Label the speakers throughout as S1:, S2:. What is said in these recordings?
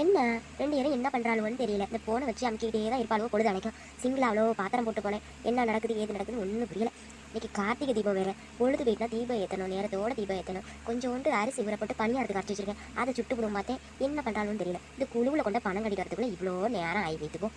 S1: என்ன? ரெண்டு பேரும் என்ன பண்றாளுவோன்னு தெரியல. இந்த போனை வச்சு அமுக்கிட்டே தான் இருப்பாளோ பொழுது அணைக்கும் சிங்கிள் அவ்வளோ பாத்திரம் போட்டு போனேன். என்ன நடக்குது ஏது நடக்குதுன்னு ஒன்றும் புரியல. இன்னைக்கு கார்த்திகை தீபம் வேற. பொழுது போயிட்டுனா தீபம் ஏற்றணும் நேரத்தோட தீபம் ஏற்றணும் கொஞ்சோண்டு அரிசி உரப்பட்டு போட்டு பணியாரத்துக்கு அரைச்சி வச்சிருக்கேன். அதை சுட்டு விடும் பார்த்தேன். என்ன பண்றாளுன்னு தெரியல. இந்த குழுவில் கொண்ட பணம் கடிக்கிறதுக்குள்ளே இவ்வளோ நேரம் ஆகி வைத்துக்கும்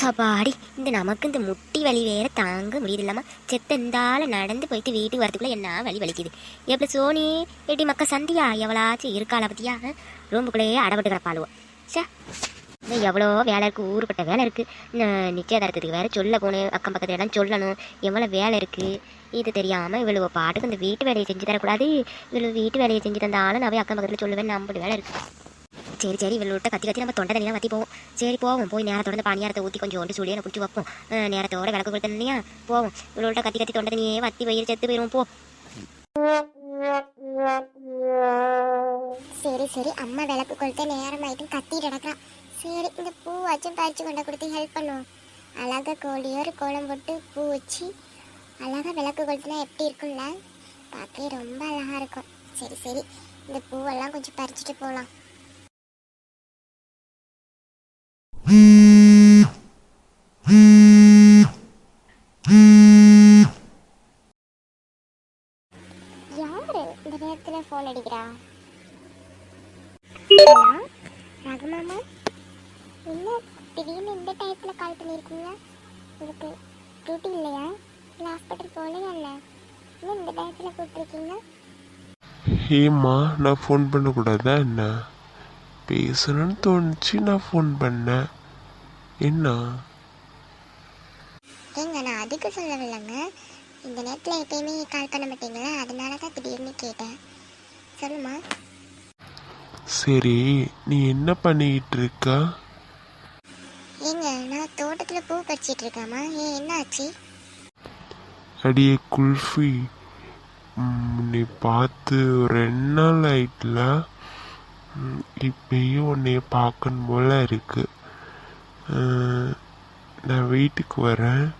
S1: சபாடி இந்த நமக்கு இந்த முட்டி வலி வேற தாங்க முடியுது இல்லாம செத்தந்தால நடந்து போயிட்டு வீட்டுக்கு வரதுக்குள்ள என்ன வலி வலிக்குது? எப்படி சோனி எடி மக்க சந்தியா எவ்வளாச்சும் இருக்காள பத்தியா? ரூமுக்குள்ளேயே அடபட்டு கிடப்பாளுவோ. சே இன்னும் எவ்வளோ வேலை இருக்குது ஊருப்பட்ட வேலை இருக்குது இந்த நிச்சயதார்த்தத்துக்கு வேற சொல்ல போகணும் அக்கம் பக்கத்துல எல்லாம் சொல்லணும். எவ்வளோ வேலை இருக்குது இது தெரியாமல் இவ்வளோ பாட்டுக்கு இந்த வீட்டு வேலையை செஞ்சு தரக்கூடாது. இவ்வளோ வீட்டு வேலையை செஞ்சு தந்தாலும் நான் போய் அக்கம் பக்கத்தில் சொல்லுவேன் நம்மளுக்கு வேலை இருக்குது சரி சரி இவள்கிட்ட கத்தி கத்தி நம்ம தொண்டை தண்ணியாக வத்தி போவோம் சரி போவோம் போய் நேரத்தோட இந்த பானியாரத்தை ஊற்றி கொஞ்சம் ஒன்று சுழியை பிடிச்சி வைப்போம் நேரத்தோட விளக்கு கொடுத்தேன் இல்லையா போவோம் இவள்கிட்ட கத்தி கத்தி தொண்டை தண்ணியே வத்தி வயிறு செத்து போயிடும் போ
S2: சரி சரி அம்மா விளக்கு கொளுத்த நேரம் ஆயிட்டு கத்திட்டு கிடக்குறா சரி இந்த பூ வச்சும் பறிச்சு கொண்டு கொடுத்து ஹெல்ப் பண்ணுவோம் அழகா கோழியோர் கோலம் போட்டு பூ வச்சு அழகாக விளக்கு கொளுத்துனா எப்படி இருக்கும்ல பார்க்கவே ரொம்ப அழகாக இருக்கும் சரி சரி இந்த பூவெல்லாம் கொஞ்சம் பறிச்சுட்டு போகலாம் யாரு இந்த நேரத்துல ஃபோன் அடிக்கிறா? ஹலோ ரகுமாமா? என்ன திடீர்னு இந்த டயத்தில் கால் பண்ணியிருக்கீங்க உங்களுக்கு டியூட்டி இல்லையா? இல்லை ஹாஸ்பிட்டல் போகலையா இல்லை இன்னும் இந்த டயத்தில் கூப்பிட்ருக்கீங்க
S3: ஏம்மா நான் ஃபோன் பண்ணக்கூடாதா என்ன? பேசணும்னு தோணுச்சு நான் ஃபோன் பண்ணேன். என்ன?
S2: ஏங்க நான் அதுக்கு சொல்லவில்லைங்க. இந்த நேரத்தில் எப்பயுமே கால் பண்ண மாட்டீங்களா? அதனால தான் திடீர்னு கேட்டேன். சொல்லுமா?
S3: சரி நீ என்ன பண்ணிக்கிட்டு இருக்க?
S2: ஏங்க நான் தோட்டத்தில் பூ பறிச்சிட்டு இருக்கேம்மா. ஏன் என்ன ஆச்சு
S3: அடியே குல்ஃபி. நீ பார்த்து ரெண்டு நாள் ஆயிட்டுல. இப்பயும் உன்னைய பார்க்கணும் போல இருக்கு? நான் வீட்டுக்கு வரேன்.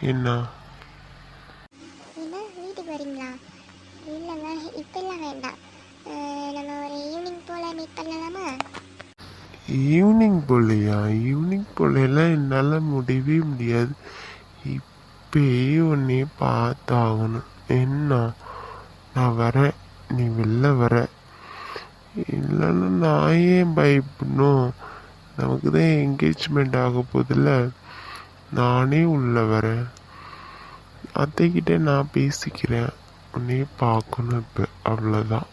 S3: என்ன?
S2: என்ன? வீட்டுக்கு வரீங்களா? இல்லைங்க இப்போல்லாம் வேண்டாம். அஹ், நம்ம ஒரு ஈவினிங் போல் மீட் பண்ணலாமா?
S3: ஈவினிங் போலையா? ஈவினிங் போலையெல்லாம் என்னால் முடியவே முடியாது. இப்பயே உன்னை பார்த்தாகணும். என்ன? நான் வரேன். நீ வெளில வர. இல்லைன்னா நான் ஏன் பயப்படணும்? நமக்கு தான் என்கேஜ்மெண்ட் ஆக போதில்ல நானே உள்ள வரேன். அத்தைக்கிட்ட நான் பேசிக்கிறேன். உன்னை பார்க்கணும் இப்போ. அவ்வளோதான்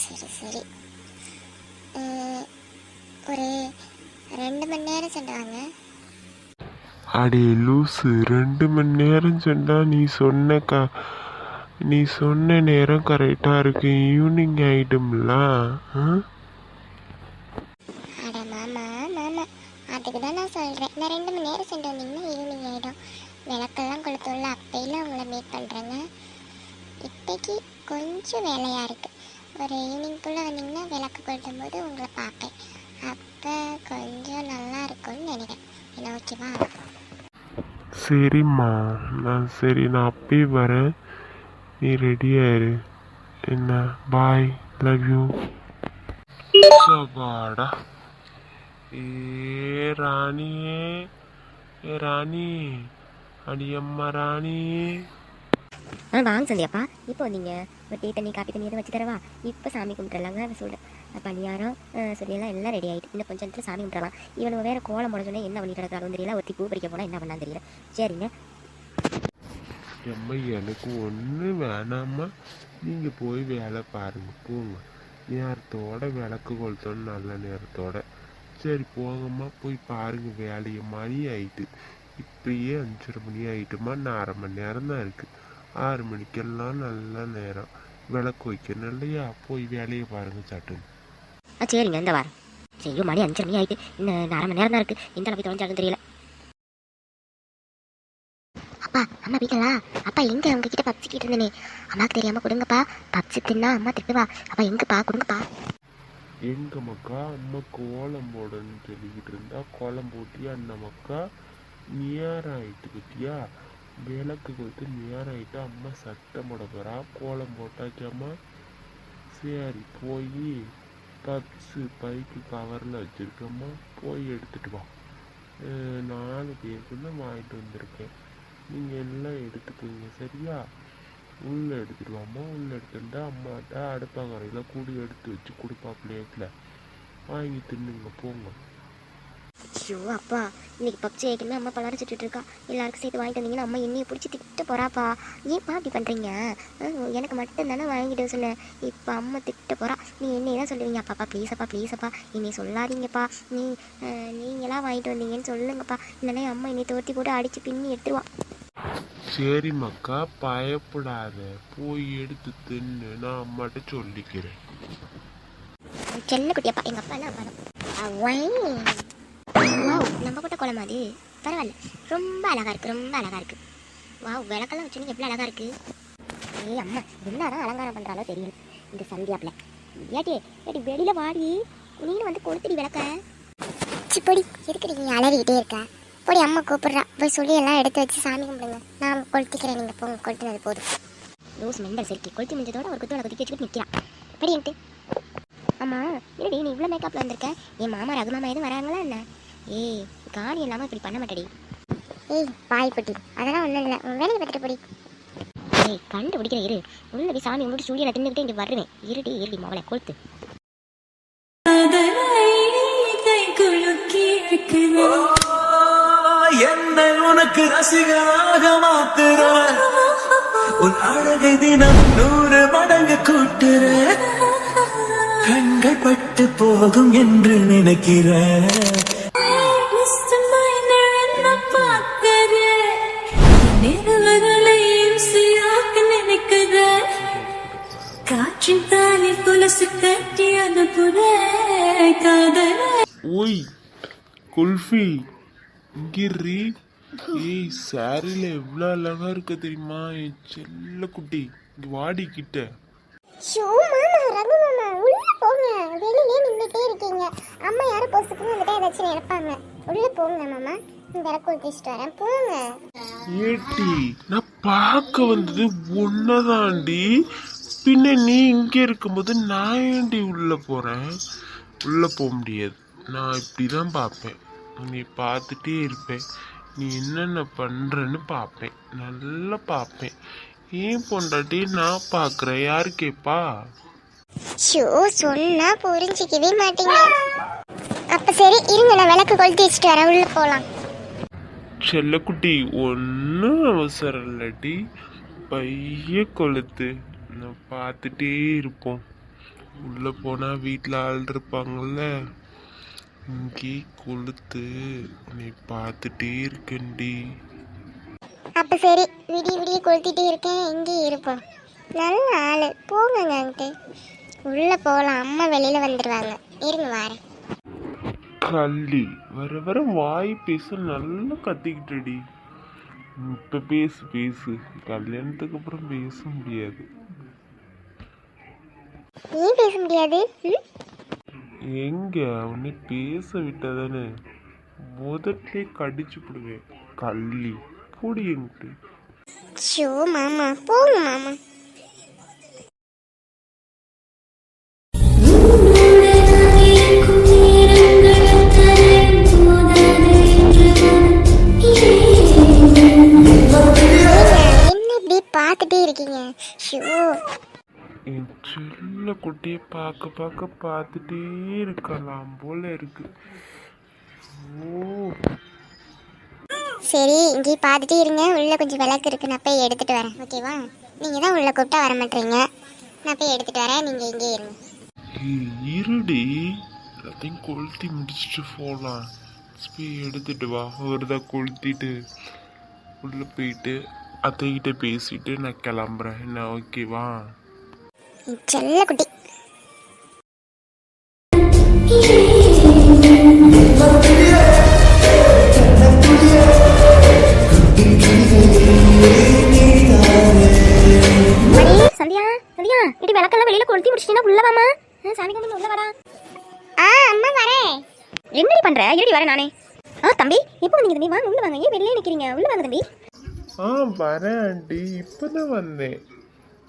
S2: சரி சரி. ஒரு ரெண்டு மணி நேரம் சென்றாங்க.
S3: அடே லூசு ரெண்டு மணி நேரம் சொன்னால் நீ சொன்ன க நீ சொன்ன நேரம் கரெக்டாக இருக்கு. ஈவினிங் ஆயிடும்ல.
S2: அட மாமா மாமா. அதுக்கு தான் நான் சொல்கிறேன் நான் ரெண்டு மணி நேரம் சென்று வந்தீங்கன்னா ஈவினிங் ஆகிடும் விளக்கெல்லாம் கொளுத்துள்ள அப்பையில் உங்களை மீட் பண்ணுறேங்க இப்போக்கி கொஞ்சம் வேலையாக இருக்குது ஒரு ஈவினிங்குள்ளே வந்தீங்கன்னா விளக்கு கொளுத்தும் போது உங்களை பார்ப்பேன். அப்போ கொஞ்சம் நல்லா இருக்கும்னு நினைக்கிறேன். என்ன ஓகேவா
S3: சரிம்மா. நான் சரி நான் அப்பயே வரேன். நீ ரெடியாயிரு என்ன? Bye love you சபாடா. ஏ ராணியே ஏ ராணி. அடியம்மா ராணி.
S1: ஆ வாங்க சந்தியாப்பா இப்போ நீங்கள் ஒரு டீ தண்ணி காப்பி தண்ணி எதுவும் வச்சு தரவா? இப்போ சாமி கும்பிட்றலாங்க அதை சொல்கிறேன் பணியாரம் சரியெல்லாம் எல்லாம் ரெடி ஆகிட்டு இன்னும் கொஞ்சம் நேரத்தில் சாமி கும்பிடலாம் இவனுக்கு வேறு கோலம் போட சொன்னால் என்ன பண்ணிட்டு கிடக்கிறாலும் தெரியல ஒருத்தி பூ பறிக்க போனால் என்ன பண்ணான்னு தெரியல. சரிங்க
S3: அம்மா எனக்கு ஒன்று வேணாம்மா. நீங்கள் போய் வேலை பாருங்க போங்க. நேரத்தோட விளக்கு கொளுத்தணும் நல்ல நேரத்தோட. சரி போங்கம்மா. போய் பாருங்க வேலையை மணி ஆயிட்டு. இப்பயே அஞ்சரை மணி ஆகிட்டுமா இன்னும் அரை மணி நேரம் தான் இருக்கு. ஆறு மணிக்கெல்லாம் நல்ல நேரம். விளக்கு வைக்கணும் இல்லையா? போய் வேலையை பாருங்க சட்டுன்னு
S1: ஆ சரிங்க இந்த வாரம். செய்யும் ஐயோ, மணி அஞ்சரை மணி ஆகிட்டு இன்னும் அரை மணி நேரம் தான் இருக்குது இந்த அளவு தொலைஞ்சாலும் தெரியல. அப்பா அம்மா வீட்டலா அப்பா எங்க? உங்ககிட்ட பப்ஸ் கிட்ட இருந்தேனே. அம்மாவுக்கு தெரியாம கொடுங்கப்பா. பப்ஸ் தின்னா அம்மா திட்டுவா. அப்பா எங்கப்பா? கொடுங்கப்பா.
S3: எங்க மக்கா அம்மா கோலம் போடணும்னு சொல்லிக்கிட்டு இருந்தா கோலம் போட்டியா அந்த மக்கா நேரம் ஆயிட்டு பத்தியா விளக்கு கொடுத்து நேரம் ஆயிட்டு அம்மா சட்டம் போட போறா. கோலம் போட்டாச்சாம்மா? சரி போய். பப்ஸு பைக்கு கவரில் வச்சுருக்கம்மா போய் எடுத்துகிட்டு வா. நாலு பேருக்கு தான் வாங்கிட்டு வந்திருக்கேன். நீங்கள் எல்லாம் எடுத்துக்கோங்க சரியா? உள்ளே எடுத்துகிட்டு வாம்மா உள்ளே எடுத்துட்டு அம்மாட்ட அடுப்பாங்கரையில் கூடி எடுத்து வச்சு கொடுப்பா பிளேட்டில் வாங்கி தின்னுங்க போங்க.
S1: ஐயோ அப்பா. இன்னைக்கு பப்ஜி ஐட்டமே அம்மா பலாரம் சுட்டுட்டு இருக்கா. எல்லாருக்கும் சேர்த்து வாங்கிட்டு வந்தீங்கன்னா அம்மா என்னைய பிடிச்சி திட்ட போறாப்பா. ஏன்ப்பா அப்படி பண்றீங்க? எனக்கு மட்டும் தானே வாங்கிட்டு சொன்னேன். இப்போ அம்மா திட்ட போறா. நீ என்னைய தான் சொல்லுவீங்க? அப்பாப்பா ப்ளீஸ் அப்பா ப்ளீஸ் அப்பா என்னை சொல்லாதீங்கப்பா. நீ அஹ், நீங்களா வாங்கிட்டு வந்தீங்கன்னு சொல்லுங்கப்பா. இல்லைன்னா அம்மா என்னை தோத்தி போட்டு அடிச்சு பின்னி எடுத்துருவா.
S3: சரி மக்கா பயப்படாத. போய் எடுத்து தின்னு. நான் அம்மாட்ட சொல்லிக்கிறேன்.
S1: செல்ல குட்டியப்பா எங்க அப்பா அப்பா தான் வாவ் நம்ம போட்ட குளம் அது. பரவாயில்ல. ரொம்ப அழகா இருக்குது ரொம்ப அழகா இருக்கு. வாவ் விளக்கெல்லாம் வச்சு எவ்வளோ அழகா இருக்கு. ஏய் அம்மா என்னதான் அலங்காரம் பண்ணுறாலோ தெரியல. இந்த சந்தியாப்பில் ஏட்டி ஏட்டி வெளியில் வாடி. நீனும் வந்து கொளுத்துடி விளக்க.
S2: சிப்படி எதுக்கு நீ அலறிக்கிட்டே இருக்க? பொடி அம்மா கூப்பிட்றா. போய் சொல்லி எல்லாம் எடுத்து வச்சு சாமி கும்பிடுங்க. நான் கொளுத்திக்கிறேன். நீங்கள் போங்க. கொளுத்துனது போதும்.
S1: ரோஸ் மெண்டல் செருக்கி கொளுத்தி முடிஞ்சதோட ஒரு குத்தோட குத்தி வச்சுக்கிட்டு நிற்கிறான் படின்ட்டு ஆமாம் என்னடி நீ இவ்வளோ மேக்கப்பில் வந்திருக்க? என் மாமா ரகு மாமா எதுவும் வராங்களா என்ன? ஏய் காணி இல்லாமல் இப்படி பண்ண மாட்டேடி.
S2: ஏய் பாய் பொட்டி. அதெல்லாம் ஒன்றும் இல்லை. உன் வேலையை பார்த்துட்டு பொடி.
S1: ஏய் கண்டுபிடிக்கிற இரு. உள்ள போய் சாமி கும்பிட்டு சூரியனை தின்னுக்கிட்டே இங்கே வருவேன். இருடி இருடி மவளை கொளுத்து.
S4: என்னை உனக்கு ரசிகனாக மாத்துற உன் அழகை தினம் நூறு மடங்கு கூட்டுற கண்கள் பட்டு போகும் என்று நினைக்கிறேன்.
S3: ஓய் குல்ஃபி இங்கிரி ஏய் சாரியில் எவ்வளோ அழகா இருக்க தெரியுமா? என் செல்ல குட்டி இங்க வாடி கிட்ட.
S2: ஷோ மாமா ரகு மாமா. உள்ள போங்க. வெளியிலே நின்றுட்டே இருக்கீங்க. அம்மா யாரும் பொசுக்குன்னு வந்துட்டு ஏதாச்சும் நினைப்பாங்க. உள்ள போங்க மாமா. இந்த விளக்கு ஊற்றிச்சிட்டு வரேன். போங்க.
S3: ஏட்டி நான் பார்க்க வந்தது ஒன்னதாண்டி பின்ன நீ இங்க இருக்கும்போது நான் ஏண்டி உள்ள போறேன்? உள்ள போக முடியாது. நான் இப்படி தான் பார்ப்பேன். நீ பார்த்துட்டே இருப்பேன். நீ என்னென்ன பண்றன்னு பார்ப்பேன். நல்லா பார்ப்பேன். ஏன் பொண்டாட்டி நான் பார்க்குறேன்? யாரு கேப்பா?
S2: ஷோ சொன்னா புரிஞ்சிக்கவே மாட்டீங்க. அப்ப சரி இருங்க நான் விளக்கு கொளுத்தி வச்சுட்டு வரேன். உள்ள போலாம்.
S3: செல்லக்குட்டி ஒன்றும் அவசரம் இல்லாட்டி பைய கொளுத்து. நான் பார்த்துட்டே இருப்போம். உள்ளே போனால் வீட்டில் ஆள் இருப்பாங்கல்ல. இங்கே கொளுத்து. நீ பார்த்துட்டே இருக்கண்டி
S2: அப்ப சரி விடிய விடிய கொளுத்திட்டே இருக்கேன். இங்கே இருப்போம். நல்ல ஆளு. போங்க அங்கிட்டு உள்ள போகலாம் அம்மா வெளியில வந்துடுவாங்க இருங்க வாரேன்.
S3: கள்ளி. வர வர வாய் பேச நல்லா கத்திக்கிட்டடி. இப்போ பேசு பேசு. கல்யாணத்துக்கு அப்புறம் பேச முடியாது.
S2: ஏன் பேச முடியாது?
S3: எங்க உன்னை பேச விட்டதானே முதல்ல கடிச்சு விடுவேன் கள்ளி பொடி என்கிட்ட
S2: ஷோ மாமா போங்க மாமா.
S3: பார்க்க பார்க்க பார்த்துட்டே இருக்கலாம் போல இருக்கு. ஓ.
S2: சரி இங்கே பார்த்துட்டே இருங்க. உள்ள கொஞ்சம் விளக்கு இருக்கு. நான் போய் எடுத்துட்டு வரேன். ஓகேவா நீங்க தான் உள்ள கூப்பிட்டா வர மாட்டீங்க. நான் போய் எடுத்துட்டு வரேன். நீங்க இங்கே இருங்க.
S3: இருடி. எல்லாத்தையும் கொளுத்தி முடிச்சுட்டு போகலாம் போய் எடுத்துட்டு வா. ஒரு தான் கொளுத்திட்டு உள்ளே போயிட்டு அத்தைகிட்ட பேசிட்டு நான் கிளம்புறேன். என்ன ஓகேவா
S2: செல்ல குட்டி
S1: என்னடி பண்ற? இருடி வரேன் நானே. ஆ தம்பி இப்போ வந்தீங்க தம்பி வாங்க உள்ள வாங்க. ஏன் வெளியே நிக்கிறீங்க? உள்ள வாங்க தம்பி.
S3: ஆ வரேன் ஆண்டி. இப்பதான் வந்தேன்.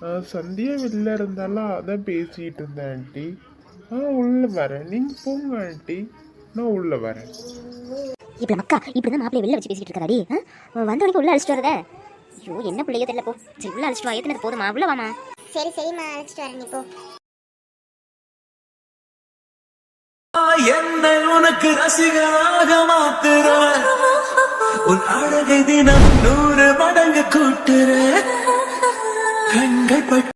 S3: ஆ, சந்தியா வெளில இருந்தாலும் அதான் பேசிட்டு இருந்தேன் ஆண்டி. ஆ உள்ள வரேன். நீங்க போங்க ஆண்டி. நான் உள்ள வரேன்.
S1: இப்படி மக்கா இப்படி தான் மாப்பிள்ளை வெளில வச்சு பேசிட்டு இருக்காடி வந்த உடனே உள்ள அழைச்சிட்டு வரதே? ஐயோ என்ன பிள்ளையோ தெரியல போ. சரி உள்ள அழைச்சிட்டு வா. ஏத்துனது போதுமா? உள்ள வாமா.
S2: சரி சரிம்மா அழைச்சிட்டு வரேன் நீ போ.
S4: என்னை உனக்கு ரசிகனாக மாத்துற உன் அழகை தினம் நூறு